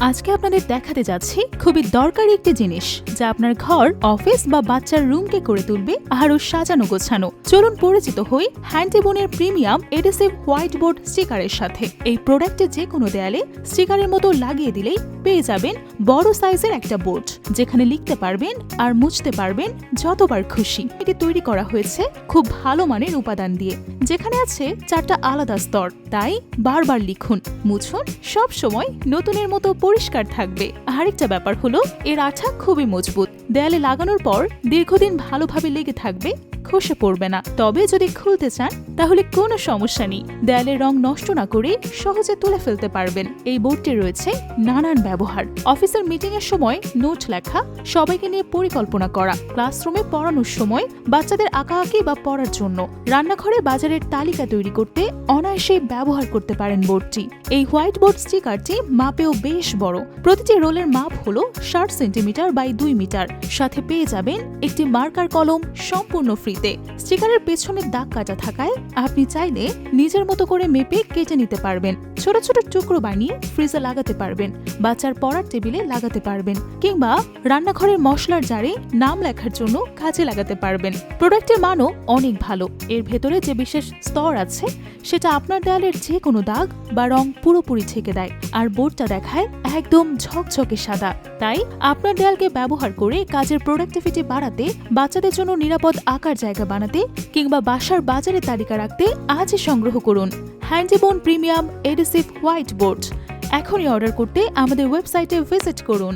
আজকে আপনাদের দেখাতে যাচ্ছি খুবই দরকারি একটি জিনিস, যা আপনার ঘর, অফিস বা বাচ্চার রুমকে করে তুলবে, আরও সাজানো গোছানো। চলুন পরিচিত হই হ্যান্ডিবোনের প্রিমিয়াম এডিসিভ হোয়াইট বোর্ড স্টিকারের সাথে। এই প্রোডাক্টে যে কোনো দেয়ালে স্টিকারের মতো লাগিয়ে দিলেই পেয়ে যাবেন বড় সাইজের একটা বোর্ড, যেখানে লিখতে পারবেন আর মুছতে পারবেন যতবার খুশি। এটি তৈরি করা হয়েছে খুব ভালো মানের উপাদান দিয়ে। যেখানে আছে চারটা আলাদা স্তর, তাই বারবার লিখুন। মুছুন, সব সময় নতুনের মতো পরিষ্কার থাকবে। আরেকটা ব্যাপার হলো, এর আঠা খুবই মজবুত। দেয়ালে লাগানোর পর দীর্ঘদিন ভালোভাবে লেগে থাকবে। খসে পড়বে না। তবে যদি খুলতে চান, তাহলে কোনো সমস্যা নেই। দেয়ালের রং নষ্ট না করে সহজে তুলে ফেলতে পারবেন। এই বোর্ডটি রয়েছে নানান ব্যবহার। অফিসের মিটিং এর সময় নোট লেখা, সবাইকে নিয়ে পরিকল্পনা করা, ক্লাসরুমে পড়ানোর সময় বাচ্চাদের আঁকাআঁকি বা পড়ার জন্য। রান্নাঘরে বাজারের তালিকা তৈরি করতে অনায়াসেই ব্যবহার করতে পারেন বোর্ডটি। এই হোয়াইট বোর্ড স্টিকারটি মাপেও বেশ বড়। প্রতিটি রোলের মাপ হলো ষাট সেন্টিমিটার বাই দুই মিটার। সাথে পেয়ে যাবেন একটি মার্কার কলম সম্পূর্ণ ফ্রিতে স্টিকারের পেছনের দাগ কাটা থাকায় আপনি চাইলে নিজের মতো করে মেপে কেটে নিতে পারবেন। ছোট ছোট টুকরো বানিয়ে ফ্রিজে লাগাতে পারবেন, বাচ্চার পড়ার টেবিলে লাগাতে পারবেন কিংবা রান্নাঘরের মশলার জারে নাম লেখার জন্য কাজে লাগাতে পারবেন। প্রোডাক্টের মানও অনেক ভালো। এর ভেতরে যে বিশেষ স্তর আছে, সেটা আপনার দেয়ালের যে কোনো দাগ বা রং পুরোপুরি ছেকে দেয় আর বোর্ডটা দেখায় একদম ঝকঝকে সাদা। তাই আপনার দেয়ালকে ব্যবহার করে কাজের প্রোডাক্টিভিটি বাড়াতে বাচ্চাদের জন্য নিরাপদ আকার জায়গা বানাতে কিংবা বাসার বাজারে তালিকা রাখতে আজই সংগ্রহ করুন। Handybone premium adhesive white board. এখনই অর্ডার করতে আমাদের ওয়েবসাইটে ভিজিট করুন।